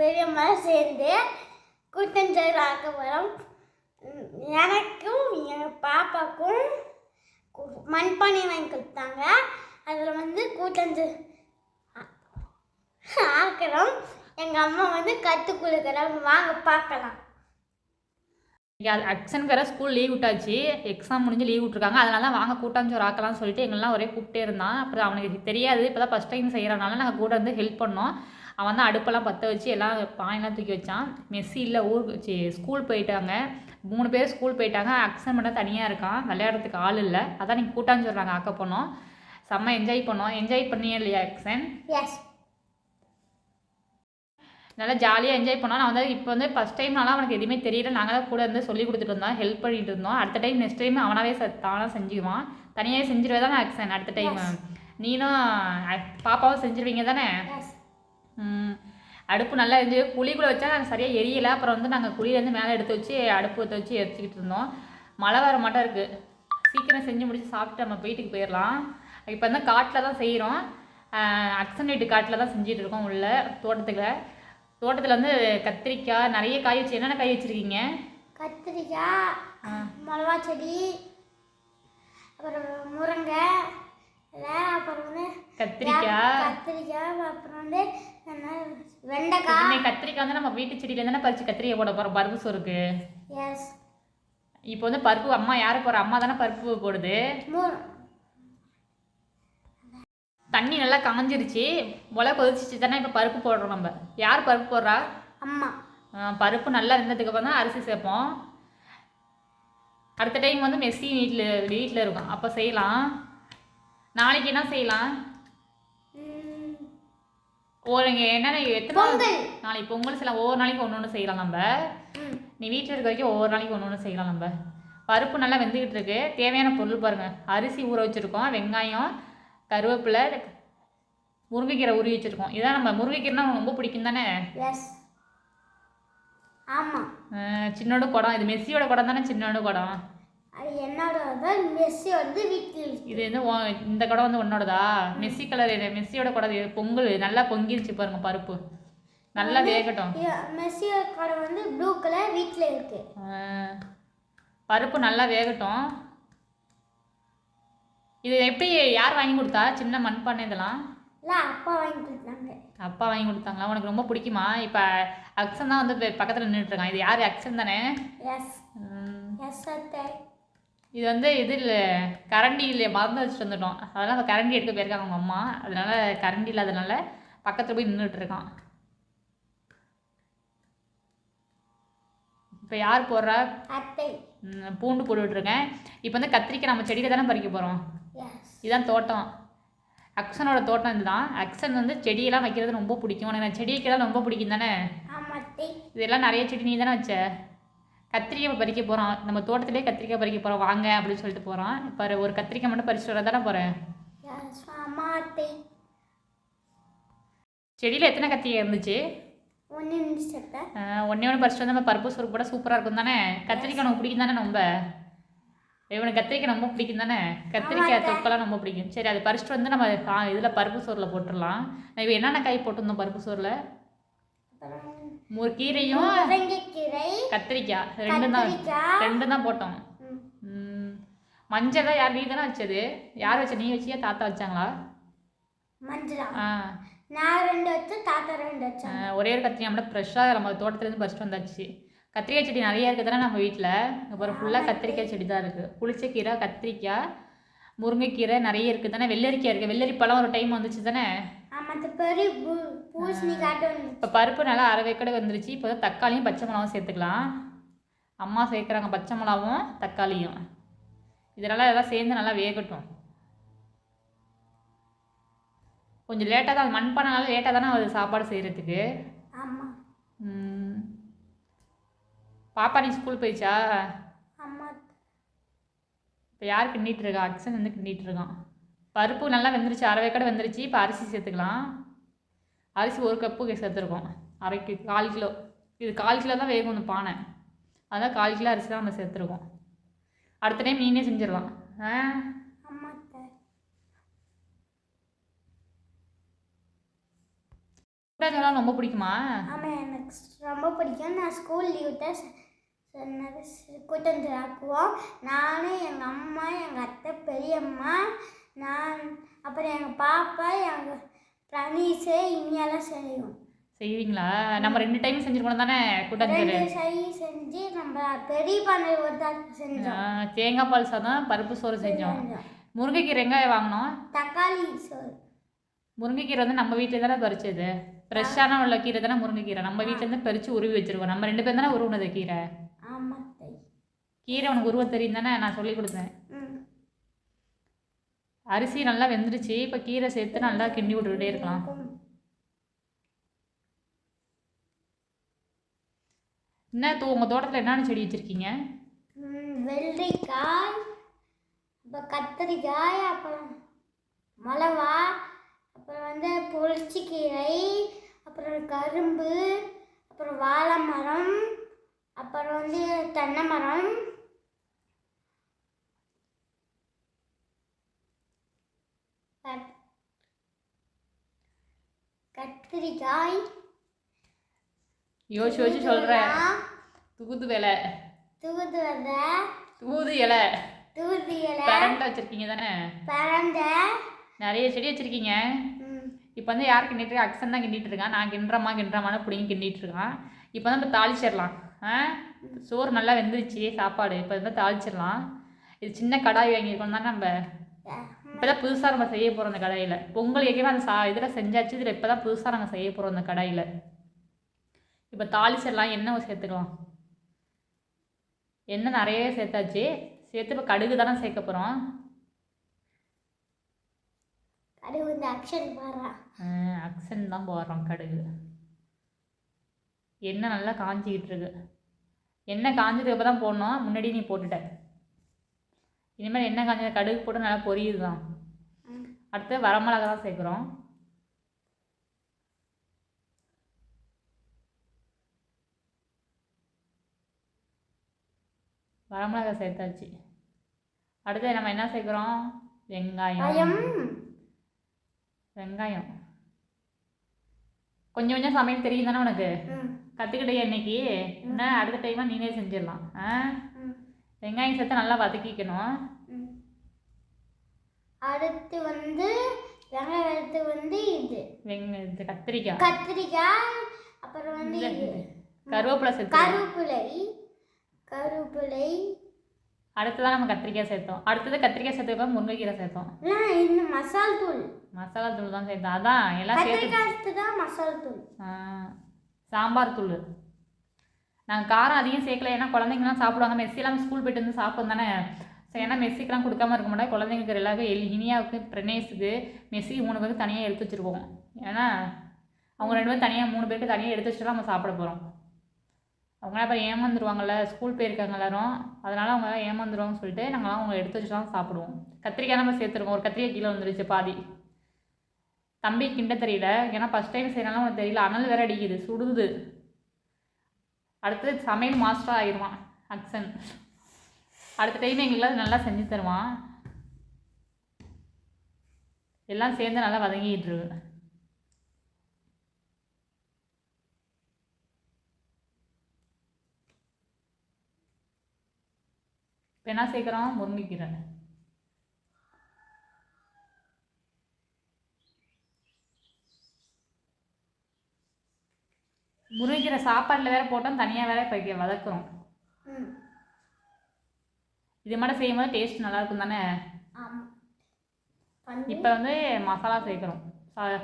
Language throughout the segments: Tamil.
பெரியம்மா சேர்ந்து கூட்டஞ்சோறு ஆக்க போகிறோம் எனக்கும் என் பாப்பாக்கும் மண்பானை வாங்கி கொடுத்தாங்க. அதில் வந்து கூட்டஞ்சோறு ஆக்கிறோம் எங்கள் அம்மா வந்து கற்றுக் கொடுக்குறாங்க வாங்க பார்க்கலாம். அக்ஷனுக்கு வேறு ஸ்கூல் லீவ் விட்டாச்சு. எக்ஸாம் முடிஞ்சு லீவ் விட்ருக்காங்க அதனால தான் வாங்க கூட்டாஞ்சோறு ஆக்கலாம்னு சொல்லிட்டு எங்கெல்லாம் ஒரே கூப்பிட்டே இருந்தான். அப்புறம் அவனுக்கு தெரியாது. இப்போ தான் ஃபஸ்ட் டைம் செய்கிறனால நாங்கள் கூட வந்து ஹெல்ப் பண்ணோம். அவன் தான் அடுப்பெல்லாம் பற்ற வச்சு எல்லாம் பாயெல்லாம் தூக்கி வச்சான். மெஸ்ஸி இல்லை சி ஸ்கூல் போயிட்டாங்க. மூணு பேர் ஸ்கூல் போயிட்டாங்க. அக்ஷன் மட்டும் தனியாக இருக்கான். விளையாடுறதுக்கு ஆள் இல்லை. அதான் நீங்கள் கூட்டாஞ்சோறு நாங்கள் ஆக்க போனோம் செம்ம என்ஜாய் பண்ணோம். என்ஜாய் பண்ணியே இல்லையா அக்ஷன்? எஸ் நல்லா ஜாலியாக என்ஜாய் பண்ணோம். நான் வந்து இப்போ வந்து ஃபஸ்ட் டைம்னால அவனுக்கு எதுவுமே தெரியல. நாங்கள் தான் கூட இருந்து சொல்லி கொடுத்துட்டு இருந்தோம். ஹெல்ப் பண்ணிட்டு இருந்தோம். அடுத்த டைம் நெக்ஸ்ட் டைம் அவனாவே தானாக செஞ்சுக்குவான் தனியாகவே செஞ்சிருவே தானே ஆக்சன் அடுத்த டைம் நீனும் பாப்பாவும் செஞ்சிருவீங்க தானே? அடுப்பு நல்லா எரிஞ்சு குழிக்குள்ளே வச்சா நாங்கள் சரியாக எரியலை. அப்புறம் வந்து நாங்கள் குழியிலேருந்து மேலே எடுத்து வச்சு அடுப்பு ஊற்ற வச்சு எரிச்சிக்கிட்டு இருந்தோம். மழை வர மாட்டம் இருக்குது சீக்கிரம் செஞ்சு முடிச்சு சாப்பிட்டு நம்ம வீட்டுக்கு போயிடலாம். இப்போ வந்து காட்டில் தான் செய்கிறோம் அக்சன் வீட்டு காட்டில் தான் செஞ்சுட்டு இருக்கோம் உள்ள தோட்டத்தில். தோட்டத்தில் வந்து கத்திரிக்காய் நிறைய காய் வச்சு என்னென்ன காய் வச்சுருக்கீங்க? கத்திரிக்காய் மிளகா செடி அப்புறம் முருங்கை அப்புறம் வந்து கத்திரிக்காய் கத்திரிக்காய் அப்புறம் வந்து வெண்டைக்காய் கத்திரிக்காய் வந்து நம்ம வீட்டு செடியிலேருந்து தானே பறிச்சு கத்திரிக்காய் போட போகிறோம் பருப்பு சோறுக்கு. எஸ் இப்போ வந்து பருப்பு அம்மா யார் போடுற அம்மா தானே பருப்பு போடுது. தண்ணி நல்லா காஞ்சிருச்சு முளை கொதிச்சிச்சு தானே இப்போ பருப்பு போடுறோம் நம்ம. யார் பருப்பு போடுறா? அம்மா. பருப்பு நல்லா இருந்ததுக்கு அப்புறம் தான் அரிசி சேர்ப்போம். அடுத்த டைம் வந்து மெஸ்ஸி வீட்டில் வீட்டில் இருக்கும். அப்போ செய்யலாம். நாளைக்கு என்ன செய்யலாம்? ஒரு என்னென்ன எத்தனை நாளைக்கு பொங்கல் செய்யலாம் ஒவ்வொரு நாளைக்கு ஒன்று ஒன்று செய்யலாம் நம்ம. நீ வீட்டில் இருக்க வரைக்கும் ஒவ்வொரு நாளைக்கு ஒன்று ஒன்று செய்யலாம் நம்ம. பருப்பு நல்லா வெந்துக்கிட்டு இருக்கு. தேவையான பொருள் பாருங்கள் அரிசி ஊற வச்சுருக்கோம் வெங்காயம் கருவேப்பிலை முருங்கைக்கீரை உருவி வச்சுருக்கோம். இதான் நம்ம முருங்கைக்கீரைனா ரொம்ப பிடிக்கும் தானே? ஆமாம் சின்னோட குடம். இது மெஸ்ஸியோட குடம் தானே? சின்னோட குடம். அது என்னோட தான் மெஸ்ஸி வந்து வீட்டில் இது உன் இந்த குடம் வந்து உன்னோடதா? மெஸ்ஸி கலர் இது மெஸ்ஸியோட குடம் பொங்கல் நல்லா பொங்கிருச்சு பாருங்க பருப்பு. நல்லா வேகட்டும். மெஸ்ஸி கடை வந்து ப்ளூ கலர் வீட்டில் இருக்கு. பருப்பு நல்லா வேகட்டும். இது எப்படி யார் வாங்கி கொடுத்தா? சின்ன மண்பானை இதெல்லாம்? இல்லை அப்பா வாங்கி கொடுத்தாங்க. அப்பா வாங்கி கொடுத்தாங்களா? உனக்கு ரொம்ப பிடிக்குமா? இப்போ அக்ஷன் தான் வந்து பக்கத்தில் நின்றுட்டு இருக்கான். இது யார் அக்ஷன் தானே? எஸ். எஸ் அத்தை. இது வந்து இது இல்லை கரண்டி இல்லை மறந்து வச்சுட்டு வந்துட்டோம். அதெல்லாம் அந்த கரண்டி எடுக்க போயிருக்காங்க அவங்க அம்மா. அதனால கரண்டி இல்லாதனால பக்கத்தில் போய் நின்றுட்டு இருக்கான். இப்போ யார் போடுறா? பூண்டு போட்டுட்ருக்கேன் இப்போ வந்து கத்திரிக்காய் நம்ம செடியில் தானே பறிக்க போகிறோம் இதுதான் தோட்டம். அக்ஷனோட தோட்டம் இதுதான். அக்ஷன் வந்து செடியெல்லாம் வைக்கிறது ரொம்ப பிடிக்கும். உனக்கு நான் செடி வைக்கிறதா ரொம்ப பிடிக்கும் தானே இதெல்லாம் நிறைய செடி நீ தானே வச்ச? கத்திரிக்காய் பறிக்க போகிறோம் நம்ம தோட்டத்திலே கத்திரிக்காய் பறிக்க போகிறோம் வாங்க அப்படின்னு சொல்லிட்டு போகிறோம் இப்போ ஒரு கத்திரிக்காய் மட்டும் பறிச்சுட்டு வர தானே போகிறேன் செடியில் எத்தனை கத்திரிக்காய் இருந்துச்சு? ஒன்று ஒன்று பறிச்சுட்டு வந்து நம்ம பருப்பு சோறு கூட சூப்பராக இருக்கும் தானே? கத்திரிக்காய் உனக்கு பிடிக்கும் தானே ரொம்ப இவனுக்கு கத்திரிக்காய் ரொம்ப பிடிக்கும் தானே? கத்திரிக்காய் தொக்கெல்லாம் ரொம்ப பிடிக்கும். சரி அதை பறிச்சுட்டு வந்து நம்ம இதில் பருப்பு சோறில் போட்டுடலாம். இப்போ என்னென்ன காய் போட்டிருந்தோம் பருப்பு சோறில்? கீரையும் கத்திரிக்காய். ரெண்டும் தான். ரெண்டும் தான் போட்டோம். மஞ்சள் தான் யார் நீ தானே வச்சது? யார் வச்ச நீ வச்சியா தாத்தா வச்சாங்களா? மஞ்சளா? ஆ. நான் ரெண்டு வச்சு தாத்தா ரெண்டு வச்சேன் ஒரே ஒரு கத்திரிக்காய் மட்டும் ஃப்ரெஷ்ஷாக நம்ம தோட்டத்துலேருந்து பறிச்சுட்டு வந்தாச்சு. கத்திரிக்காய் செடி நிறைய இருக்குது தானே நம்ம வீட்டில் அப்புறம் ஃபுல்லாக கத்திரிக்காய் செடி தான் இருக்குது புளிச்சக்கீரை கத்திரிக்காய் முருங்கைக்கீரை நிறைய இருக்குது தானே? வெள்ளரிக்காய் இருக்குது வெள்ளரி பழம் ஒரு டைம் வந்துச்சு தானே? இப்போ பருப்பு நல்லா அரை வேக்கடை வந்துருச்சு. இப்போ தக்காளியும் பச்சை மிளகாவும் சேர்த்துக்கலாம். அம்மா சேர்க்குறாங்க பச்சை மிளகாவும் தக்காளியும். இதனால் எல்லாம் சேர்ந்து நல்லா வேகட்டும். கொஞ்சம் லேட்டாக தான் மண்பானால லேட்டாக தானே அது சாப்பாடு செய்கிறதுக்கு பாப்பா நீ ஸ்கூல் போயிடுச்சா? இப்போ யார் கிண்டிட்டு இருக்கா? அக்ஷன் வந்து கிண்டிட்டு இருக்கான். பருப்பு நல்லா வெந்துருச்சு அரை வேக்கடை வெந்துருச்சு இப்போ அரிசி சேர்த்துக்கலாம். அரிசி ஒரு கப்பு சேர்த்துருக்கோம். அரை கால் கிலோ. இது கால் கிலோ தான் வேகும் இந்த பானை. அதான் கால் கிலோ அரிசி தான் நம்ம சேர்த்துருக்கோம். அடுத்த டைம் நீனே செஞ்சிடலாம். ஆ? கூட்டாஞ்சோறுலாம் ரொம்ப பிடிக்குமா? ஆமாம் எனக்கு ரொம்ப பிடிக்கும். நான் ஸ்கூல் லீவ் தான் கூட்டஞ்சோறு ஆக்குவோம். நான் எங்கள் அம்மா எங்கள் அத்தை பெரியம்மா நான் அப்புறம் எங்கள் பாப்பா எங்கள் பிரணீஸு இனியெல்லாம் செய்வோம் செய்வீங்களா? நம்ம ரெண்டு டைம் செஞ்சுருக்கணும் தானே கூட்டாஞ்சோறு செஞ்சு நம்ம பெரிய பண்ணை ஒரு செஞ்சோம். தேங்காய் பால் சாதம் பருப்பு சோறு செஞ்சோம். முருங்கைக்கீரை எங்கே வாங்கினோம் தக்காளி சோறு. முருங்கைக்கீரை வந்து நம்ம வீட்டில் தானே பறிச்சது? ஃப்ரெஷ்ஷான உள்ள கீரை தானே முருங்கைக்கீரை. நம்ம வீட்டிலேருந்து பறித்து உருவி வச்சிருக்கோம். நம்ம ரெண்டு பேரும் தானே உருவுனது கீரை? ஆமாம் கீரை உனக்கு உருவ தெரியும் தானே நான் சொல்லி கொடுத்தேன். அரிசி நல்லா வெந்துருச்சு. இப்போ கீரை சேர்த்து நல்லா கிண்டி விட்டுக்கிட்டே இருக்கலாம். என்ன தூ உங்கள் தோட்டத்தில் என்னென்ன செடி வச்சுருக்கீங்க? ம், வெள்ளரிக்காய் கத்திரிக்காய் அப்புறம் மிளவா அப்புறம் வந்து புளிச்சிக்கீரை அப்புறம் கரும்பு அப்புறம் வாழை மரம் அப்புறம் வந்து தென்னை மரம் கத்திரிக்காய் யோசிச்சு யோசிச்சு சொல்கிறேன் தூது இலை தூது விதை தூது இலை. தூது இலை. பரண்டை வச்சுருக்கீங்க தானே? பரண்டை. நிறைய செடி வச்சுருக்கீங்க. இப்போ வந்து யார் கிண்டிட்டு இருக்கா? அக்ஷன் தான் கிண்டிட்டு இருக்கான் நான் கிண்டுறமா கிண்டுறமான பிடிங்கி கிண்டிட்டு இருக்கான் இப்போ தான் இப்போ தாளிச்சிடலாம். ஆ? சோறு நல்லா வெந்துருச்சு சாப்பாடு. இப்போ வந்து தாளிச்சிடலாம். இது சின்ன கடாய் வாங்கியிருக்கோம் தானே நம்ம? இப்போ தான் புதுசாக நம்ம செய்ய போகிறோம் அந்த கடாயில். பொங்கல் ஏற்கனவே அந்த சா இதில் செஞ்சாச்சு இதில் இப்போ தான் புதுசாக நாங்கள் செய்ய போகிறோம் அந்த கடாயில். இப்போ தாளிச்சிடலாம் எண்ணெய் சேர்த்துக்கலாம்? எண்ணெய் நிறையவே சேர்த்தாச்சு. சேர்த்து இப்போ கடுகு தானே சேர்க்க போகிறோம் அக்ஷன் பாடுறா அக்சன் தான் போடுறோம் கடுகு. எண்ணெய் நல்லா காஞ்சிக்கிட்டு இருக்கு. எண்ணெய் காஞ்சதுக்கு தான் போடணும். முன்னாடி நீ போட்டுட்ட. இனிமேல் எண்ணெய் காஞ்ச கடுகு போட்டு நல்லா பொரியுது தான். அடுத்து வரமிளகா தான் சேர்க்குறோம். வரமிளகா சேர்த்தாச்சு. அடுத்து நம்ம என்ன சேர்க்குறோம்? வெங்காயம். வெங்காயம். கொஞ்சம் கொஞ்சம் சமையல் தெரியும் தானே உனக்கு? கற்றுக்கிட்டே இன்னைக்கு? என்ன அடுத்த டைமாக நீனே செஞ்சிடலாம். ஆ? வெங்காயம் சேர்த்து நல்லா வதக்கிக்கணும். அடுத்து வந்து வெங்காயத்து வந்து இது. வெங்க இது கத்திரிக்காய் கத்திரிக்காய் அப்புறம் வந்து இது. கருவேப்பிலை சேர்த்து. கருவேப்பிலை. கருவேப்பிலை. அடுத்ததான் நம்ம கத்திரிக்காய் சேர்த்தோம். அடுத்தது கத்திரிக்காய் சேர்த்துக்கப்புறம் முருங்கைக்கீரை சேர்த்தோம். இன்னும் மசால் தூள். மசாலா தூள் தான் சேர்த்தோம். அதான் எல்லாம் சேர்த்து தான் மசால் தூள். சாம்பார் தூள். நாங்கள் காரம் அதிகம் சேர்க்கல ஏன்னா குழந்தைங்கலாம் சாப்பிடுவாங்க. மெஸ்ஸிலாம் ஸ்கூல் போயிட்டு வந்து சாப்பிடும் தானே? ஏன்னா மெஸ்ஸிக்கெலாம் கொடுக்காம இருக்க மாட்டோம். குழந்தைங்களுக்கு எல்லாருக்கும் எல் இனியாவுக்கு பிரணேஸுக்கு மெஸ்ஸி மூணு பேருக்கு தனியாக எடுத்து வச்சுருக்கோம். ஏன்னா அவங்க ரெண்டு பேரும் தனியாக மூணு பேருக்கு தனியாக எடுத்து வச்சுட்டு நம்ம சாப்பிட போகிறோம் அவங்களாம் அப்புறம் ஏமாந்துருவாங்கல்ல ஸ்கூல் போயிருக்காங்க எல்லாரும். அதனால் அவங்க ஏமாந்துருவாங்கன்னு சொல்லிட்டு நாங்களாம் அவங்க எடுத்து வச்சுட்டு தான் சாப்பிடுவோம். கத்திரிக்காய் நம்ம சேர்த்துருக்கோம். ஒரு கத்திரிக்காய் கீழே வந்துருச்சு பாதி. தம்பி கிண்ட தெரியல. ஏன்னா ஃபஸ்ட் டைம் செய்யறதுனால உனக்கு தெரியல. அனல் வேற அடிக்குது. சுடுது. அடுத்து சமையல் மாஸ்டராக ஆயிடுவான் அக்சன் அடுத்த டைம் எங்களுக்கு நல்லா செஞ்சு தருவான். எல்லாம் சேர்ந்து நல்லா வதங்கிட்டு இப்போ என்ன சேர்க்குறோம் முருங்கைக்கீரை. முருங்கைக்கீரை சாப்பாட்டில் வேற போட்டோம் தனியாக வேற இப்போ வதக்குறோம். இது மட்டும் செய்யும்போது டேஸ்ட் நல்லா இருக்கும் தானே? இப்போ வந்து மசாலா சேர்க்குறோம்.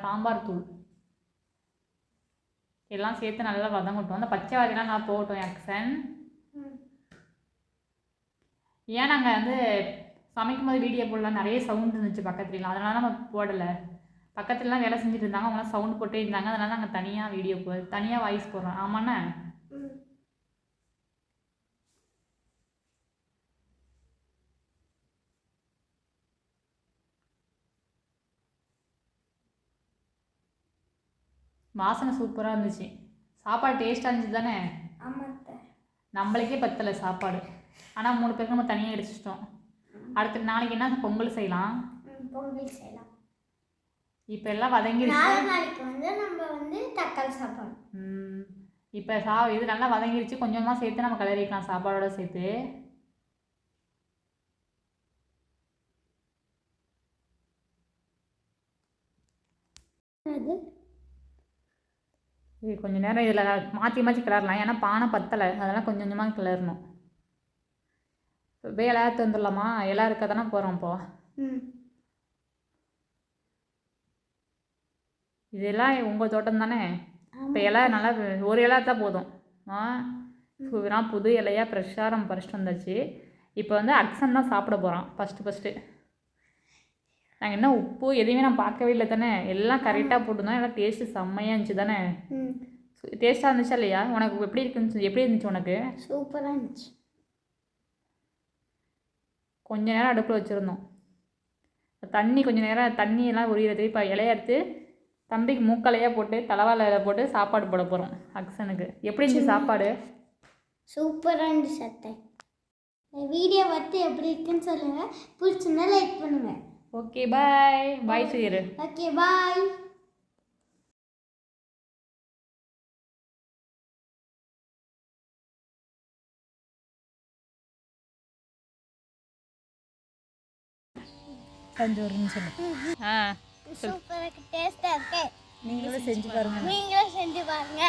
சாம்பார் தூள். எல்லாம் சேர்த்து நல்லா வதங்கட்டும். அந்த பச்சை வாதிலாம் நான் போகட்டும் ஆக்சன் ஏன் நாங்கள் வந்து சமைக்கும் போது வீடியோ போடலாம் நிறைய சவுண்ட் இருந்துச்சு பக்கத்துலலாம். அதனால நம்ம போடலை. பக்கத்துலலாம் வேலை செஞ்சுட்டு இருந்தாங்க அவங்களாம் சவுண்ட் போட்டே இருந்தாங்க. அதனால நாங்கள் தனியாக வீடியோ போ தனியாக வாய்ஸ் போடுறோம். ஆமாண்ணே? வாசனை சூப்பராக இருந்துச்சு. சாப்பாடு டேஸ்ட்டாக இருந்துச்சு தானே நம்மளுக்கே பத்தலை சாப்பாடு. ஆனால் மூணு பேருக்கு நம்ம தனியாக எடுத்துட்டோம் அடுத்த நாளைக்கு என்ன பொங்கல் செய்யலாம்? பொங்கல் செய்யலாம். இப்போ எல்லாம் வதங்கிருச்சு நாலு நாளைக்கு வந்து நம்ம வந்து தக்காளி சாப்பாடு ம், இப்போ சா இது நல்லா வதங்கிருச்சு கொஞ்சமாக சேர்த்து நம்ம கிளறிக்கலாம் சாப்பாடோட சேர்த்து இது கொஞ்ச நேரம் இதில் மாற்றி மாற்றி கிளறலாம் ஏன்னா பானை பத்தலை அதெல்லாம் கொஞ்சம் கொஞ்சமாக கிளறணும் அறுத்து வந்துடலாமா இலை இருக்க தானே போகிறோம் இப்போ ம் இதெல்லாம் உங்கள் தோட்டம் தானே? இப்போ இலை நல்லா ஒரு இலை தான் போதும். ஆ? நான் புது இலையாக ஃப்ரெஷ்ஷாக நம்ம பறிச்சிட்டு வந்தாச்சு. இப்போ வந்து அக்ஷன் தான் சாப்பிட போகிறோம் ஃபஸ்ட்டு ஃபஸ்ட்டு நாங்கள் என்ன உப்பு எதையுமே நான் பார்க்கவே இல்லை தானே? எல்லாம் கரெக்டாக போட்டுருந்தோம். எல்லாம் டேஸ்ட்டு செம்மையாக இருந்துச்சு தானே? டேஸ்ட்டாக இருந்துச்சா இல்லையா? உனக்கு எப்படி இருக்குன்னு எப்படி இருந்துச்சு உனக்கு? சூப்பராக இருந்துச்சு. கொஞ்ச நேரம் அடுப்பில் வச்சுருந்தோம். தண்ணி கொஞ்ச நேரம் தண்ணி எல்லாம் உரியறதுக்கு இப்போ இலைய எடுத்து தம்பிக்கு மூக்கலையாக போட்டு தலைவாழை இலை போட்டு சாப்பாடு போட போகிறோம் அக்ஷனுக்கு. எப்படி இருந்துச்சு சாப்பாடு? சூப்பராக இருந்துச்சு இந்த வீடியோ பார்த்து எப்படி இருக்குன்னு சொல்லுங்கள் பிடிச்சிருந்தா லைக் பண்ணுங்கள் ஓகே பாய். பாய் சொல்லிடு ஓகே பாய். தஞ்சோறுன்னு சொல்லு. ஆ. சூப்பராக டேஸ்ட்டாக இருக்கு நீங்களும் செஞ்சு பாருங்க நீங்களும் செஞ்சு பாருங்க